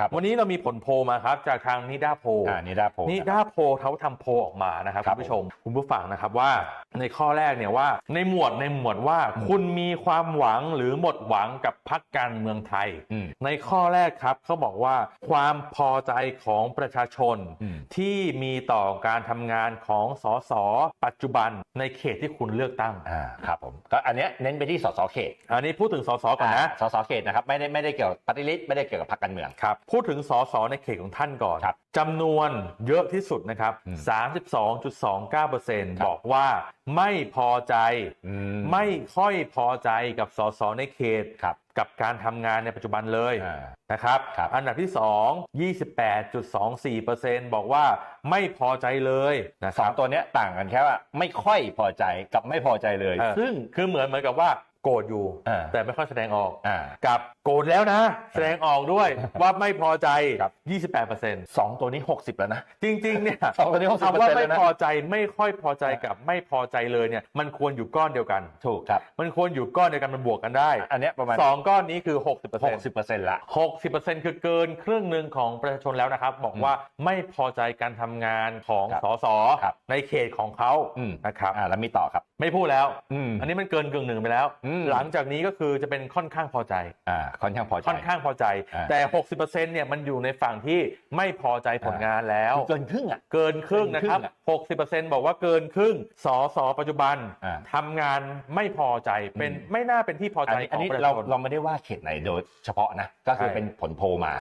ครับวันนี้เรามีผลโพลมาครับจากทางนิดาโพลอ่านี่ได้โพลนิด้าโพลเขาทำโพลออกมานะครับครัคุบณผู้ชมคุณผู้ฟังนะครับว่า ในข้อแรกเนี่ยว่าในหมวดในหมวดว่าอืมคุณมีความหวังหรือหมดหวังกับพักการเมืองไทยอืมในข้อแรกครับเขาบอกว่าความพอใจของประชาชนอืมที่มีต่อการทำงานของสสปัจจุบันในเขตที่คุณเลือกตั้งอ่าครับผมก็อันเนี้ยเน้นไปที่สสเขต อันนี้พูดถึงสสก่อนนะาสสเขตนะครับไม่ได้ไม่ได้เกี่ยวกับปฏิริษีไม่ได้เกี่ยวกับพรรคการเมืองครับพูดถึงสสในเขตของท่านก่อนครับจำนวนเยอะที่สุดนะครับอืม32.29%บอกว่า ไม่พอใจอืมไม่ค่อยพอใจกับสสในเขตครับกับการทำงานในปัจจุบันเลยอ่านะครับครับอันดับที่ 2 28.24%บอกว่าไม่พอใจเลยนะคสอรังบตัวเนี้ยต่างกันแค่ว่า ไม่ค่อยพอใจกับไม่พอใจเลยเออซึ่งคือเหมือนเหมือนกับว่า โกรธอยู่ อ่าแต่ไม่ค่อยแสดงออกอ่า กับโกรธแล้วนะ แสดงออกด้วยว่าไม่พอใจ ครับ 28%สองตัวนี้60แล้วนะจริงๆเนี่ย สองตัวนี้60%คำว่าไม่แล้วนะพอใจไม่ค่อยพอใจกับไม่พอใจเลยเนี่ย มันควรอยู่ก้อนเดียวกัน ถูกครับมันควรอยู่ก้อนเดียวกันมันบวกกันได้อันเนี้ยประมาณสองก้อนนี้คือ 60% 60%ละ 60%คือเกินครึ่งหนึ่งของประชาชนแล้วนะครับ บอกว่าไม่พอใจการทำงานของครับสสครับ ในเขตของเขาอืมนะครับอ่าแล้วมีต่อครับ ไม่พูดแล้ว อืมอันนี้มันเกินกึ่งหนึ่งไปแล้ว อืมหลังจากนี้ก็คือจะเป็นค่อนข้างพอใจอ่าค่อนข้างพอใจค่อนข้างพอใจอ่าแต่ 60%เนี่ยมันอยู่ในฝั่งที่ไม่พอใจผลงานแล้ว เกินครึ่งอะเกินครึ่งนะครับเกินครึ่ง60%บอกว่าเกินครึ่งสสปัจจุบันอ่าทำงานไม่พอใจเป็นอืมไม่น่าเป็นที่พออัใจนนี้ขอันองนี้ประชาเราชนเราไม่ได้ว่าเขตไหนโดยเฉพาะนะก็คือใช่เป็นผลโพลมา